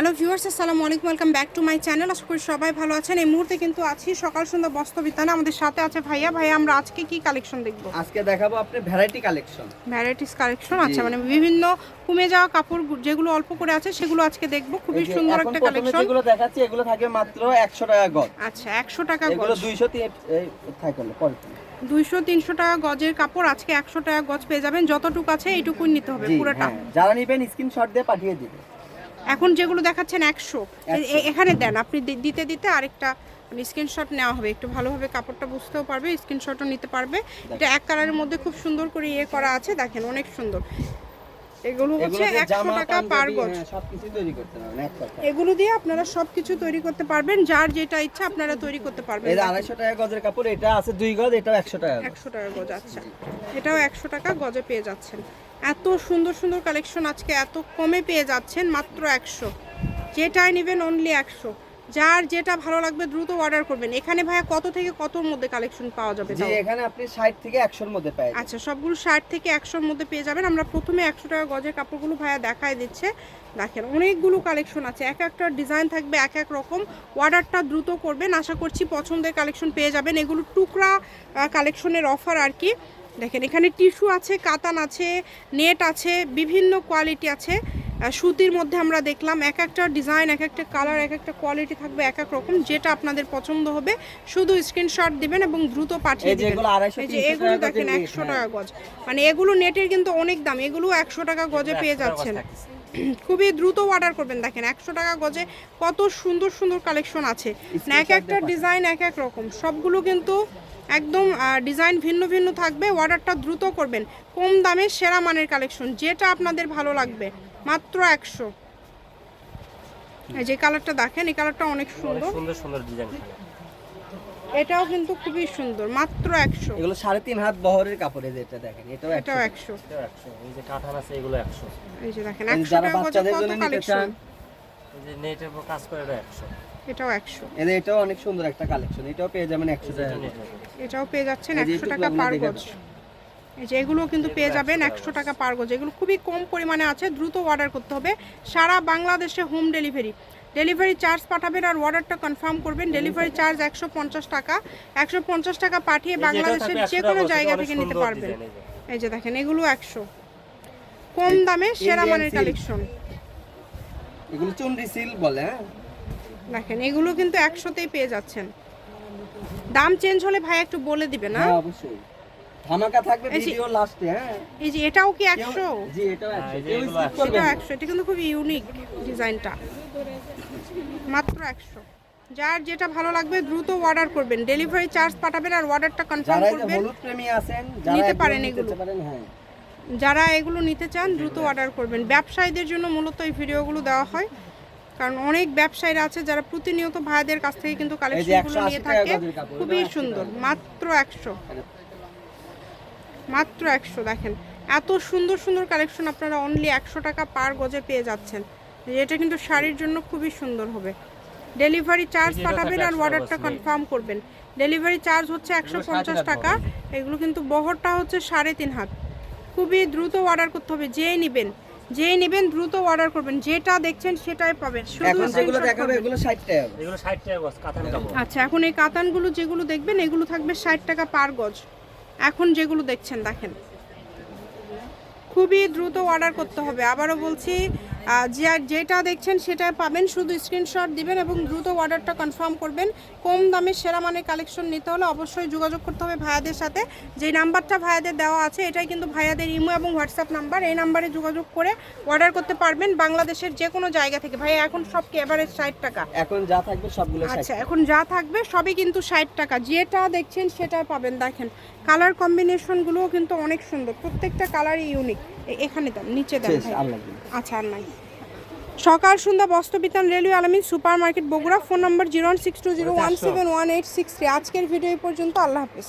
Hello viewers আসসালামু আলাইকুম welcome back to my channel. আশা করি সবাই ভালো আছেন। এই মুহূর্তে কিন্তু আছি সকাল সন্ধ্যা বস্ত্র বিতানে আমাদের সাথে আছে ভাইয়া। ভাইয়া আমরা আজকে কি কালেকশন দেখব? আজকে দেখাবো আপনি ভ্যারাইটি কালেকশন ভ্যারাইটিস কালেকশন আচ্ছা মানে বিভিন্ন কমে যাওয়া কাপড় যেগুলো অল্প করে আছে সেগুলো আজকে দেখব। খুবই সুন্দর একটা কালেকশন যেগুলো দেখাচ্ছি এগুলো থাকে মাত্র একশো টাকা গজ। আচ্ছা একশো টাকা গজ। এগুলো গজ দুইশো থাকলে পরে দুইশো তিনশো টাকা গজের কাপড় আজকে একশো টাকা গজ পেয়ে যাবেন। যতটুকু আছে এইটুকুই নিতে হবে পুরোটা। হ্যাঁ যারা নিবেন স্ক্রিনশট দিয়ে পাঠিয়ে দিবে। এখন যেগুলো দেখাচ্ছেন একশো। এখানে দেন আপনি দিতে দিতে আরেকটা স্ক্রিনশট নেওয়া হবে। একটু ভালোভাবে কাপড়টা বুঝতেও পারবে স্ক্রিনশটও নিতে পারবে। এটা এক কালারের মধ্যে খুব সুন্দর করে ইয়ে করা আছে দেখেন অনেক সুন্দর। এগুলো হচ্ছে একশো টাকা পার গজ। হ্যাঁ, তৈরি করতে পারবেন এগুলো দিয়ে আপনারা সবকিছু তৈরি করতে পারবেন যার যেটা ইচ্ছা আপনারা তৈরি করতে পারবেন। আড়াইশো টাকা গজের কাপড় এটা আছে দুই গজ এটাও একশো টাকা একশো টাকা গজ আচ্ছা। এটাও একশো টাকা গজে পেয়ে যাচ্ছেন। এত সুন্দর সুন্দর কালেকশন আজকে এত কমে পেয়ে যাচ্ছেন মাত্র একশো। যেটাই নেবেন অনলি একশো। যার যেটা ভালো লাগবে দ্রুত অর্ডার করবেন। এখানে ভাইয়া কত থেকে কতর মধ্যে কালেকশন পাওয়া যাবে জি এখানে আপনি ষাট থেকে একশোর মধ্যে পাই আচ্ছা সবগুলো ষাট থেকে একশোর মধ্যে পেয়ে যাবেন। আমরা প্রথমে একশো টাকা গজের কাপড়গুলো ভাইয়া দেখায় দিচ্ছে। দেখেন অনেকগুলো কালেকশন আছে। এক একটা ডিজাইন থাকবে এক এক রকম। অর্ডারটা দ্রুত করবেন। আশা করছি পছন্দের কালেকশন পেয়ে যাবেন। এগুলো টুকরা কালেকশনের অফার আর কি। দেখেন এখানে টিস্যু আছে কাতান আছে নেট আছে বিভিন্ন কোয়ালিটি আছে। সুতির মধ্যে আমরা দেখলাম এক একটা ডিজাইন এক একটা কালার এক একটা কোয়ালিটি থাকবে এক এক রকম। যেটা আপনাদের পছন্দ হবে শুধু স্ক্রিনশট দিবেন এবং দ্রুত পাঠিয়ে দেবেন। এগুলো দেখেন একশো। টাকা গজ। মানে এগুলো নেটের কিন্তু অনেক দাম এগুলো একশো টাকা গজে পেয়ে যাচ্ছেন। খুবই দ্রুত অর্ডার করবেন দেখেন একশো টাকা গজে কত সুন্দর সুন্দর কালেকশন আছে। না এক একটা ডিজাইন এক এক রকম সবগুলো কিন্তু একদম ডিজাইন ভিন্ন ভিন্ন থাকবে অর্ডারটা দ্রুত করবেন। কম দামে সেরা মানের কালেকশন যেটা আপনাদের ভালো লাগবে মাত্র একশো। এই যে কালারটা দেখেন এই কালারটা অনেক সুন্দর। সুন্দর সুন্দর ডিজাইন এটাও কিন্তু খুবই সুন্দর মাত্র একশো। এগুলো সাড়ে তিন হাত বহরের কাপড়ে যেটা দেখেন এটাও এটাও একশো। এই যে কাঁঠান আছে এগুলো একশো। এই যে দেখেন একশো টাকা কত কালেকশন? এই যে নেটের উপর কাজ করে এটা একশো। এটাও একশো। এই যে এটাও অনেক সুন্দর একটা কালেকশন এটাও পেয়ে যাবেন একশো টাকা এটাও পেয়ে যাচ্ছেন এই যে একশো একটু টাকা আপনারা পার গজ। এই যে এগুলো কিন্তু পেয়ে যাবেন একশো টাকা পার গজ। এগুলো খুবই কম পরিমাণে আছে দ্রুত অর্ডার করতে হবে। সারা বাংলাদেশে হোম ডেলিভারি ডেলিভারি চার্জ পাঠাবেন আর অর্ডারটা কনফার্ম করবেন। ডেলিভারি চার্জ একশো পঞ্চাশ টাকা। একশো পঞ্চাশ টাকা পাঠিয়ে বাংলাদেশের যে কোনো জায়গা থেকে নিতে পারবেন। এই যে। দেখেন এগুলো একশো। কম দামে সেরা মানের কালেকশন এগুলো চুনরি সিল বলে হ্যাঁ? দেখেন এগুলো কিন্তু একশোতেই পেয়ে যাচ্ছেন। দাম চেঞ্জ হলে ভাই একটু বলে দিবেন না? হ্যাঁ অবশ্যই। ধামাকা থাকবে এই যে- ভিডিও লাস্টে হ্যাঁ। এই যে এটাও কি কেউ- একশো? জি এটাও একশো। এই যে কেউ এগুলো skip করবে এটা না। একশো। এটা কিন্তু খুব ইউনিক ডিজাইনটা মাত্র একশো। যার যেটা ভালো লাগবে দ্রুত অর্ডার করবেন। ডেলিভারি চার্জ পাঠাবেন আর অর্ডারটা কনফার্ম করবেন। যারা হলুদ প্রেমী আছেন যারা নিতে পারেন এগুলো। হ্যাঁ। যারা এগুলো নিতে চান দ্রুত অর্ডার করবেন। ব্যবসায়ীদের জন্য মূলত এই ভিডিওগুলো দেওয়া হয়। কারণ অনেক ব্যবসায়ীরা আছে যারা প্রতিনিয়ত ভাইদের কাছ থেকে কিন্তু কালেকশনগুলো নিয়ে থাকে। খুবই সুন্দর। মাত্র একশো। মাত্র একশো দেখেন। এত সুন্দর সুন্দর কালেকশন আপনারা অনলি একশো টাকা পার গজে পেয়ে যাচ্ছেন। এটা কিন্তু শাড়ির জন্য খুবই সুন্দর হবে। ডেলিভারি চার্জ পাঠাবেন আর অর্ডারটা কনফার্ম করবেন। ডেলিভারি চার্জ হচ্ছে একশো পঞ্চাশ টাকা। এগুলো কিন্তু বহরটা হচ্ছে সাড়ে তিন হাত। খুবই দ্রুত অর্ডার করতে হবে যেই নেবেন। যেই নেবেন দ্রুত অর্ডার করবেন। যেটা দেখছেন সেটাই পাবেন। শুধু এখন যেগুলো screenshot এগুলো 60 টাকা এগুলো ষাট টাকা গজ কাঁথান কাপড়। আচ্ছা এখন এই কাতানগুলো যেগুলো দেখবেন এগুলো থাকবে ষাট টাকা পার গজ। এখন যেগুলো দেখছেন দেখেন। খুবই দ্রুত অর্ডার করতে হবে। আবারও বলছি যে যেটা দেখছেন সেটা পাবেন। শুধু স্ক্রিনশট দিবেন এবং দ্রুত অর্ডারটা কনফার্ম করবেন। কম দামে সেরা মানের কালেকশন নিতে হলে অবশ্যই যোগাযোগ করতে হবে ভাইয়াদের সাথে। যে নাম্বারটা ভাইয়াদের দেওয়া আছে এটাই কিন্তু ভাইয়াদের ইমো এবং হোয়াটসঅ্যাপ নাম্বার। এই নাম্বারে যোগাযোগ করে অর্ডার করতে পারবেন বাংলাদেশের যে কোনো জায়গা থেকে। ভাইয়া এখন সব এভারেজ ষাট টাকা? এখন যা থাকবে সবগুলো আচ্ছা এখন যা থাকবে সবই কিন্তু ষাট টাকা। যেটা দেখছেন সেটা পাবেন। দেখেন কালার কম্বিনেশনগুলোও কিন্তু অনেক সুন্দর। প্রত্যেকটা কালারই ইউনিক এখানে দেন নিচে দেন। আচ্ছা আর নাই সকাল সন্ধ্যা বস্ত্রবিতান railway Alamin super market Bogura phone number zero one six two zero one seven one eight six three. আজকের ভিডিও এই পর্যন্ত আল্লাহ হাফিজ।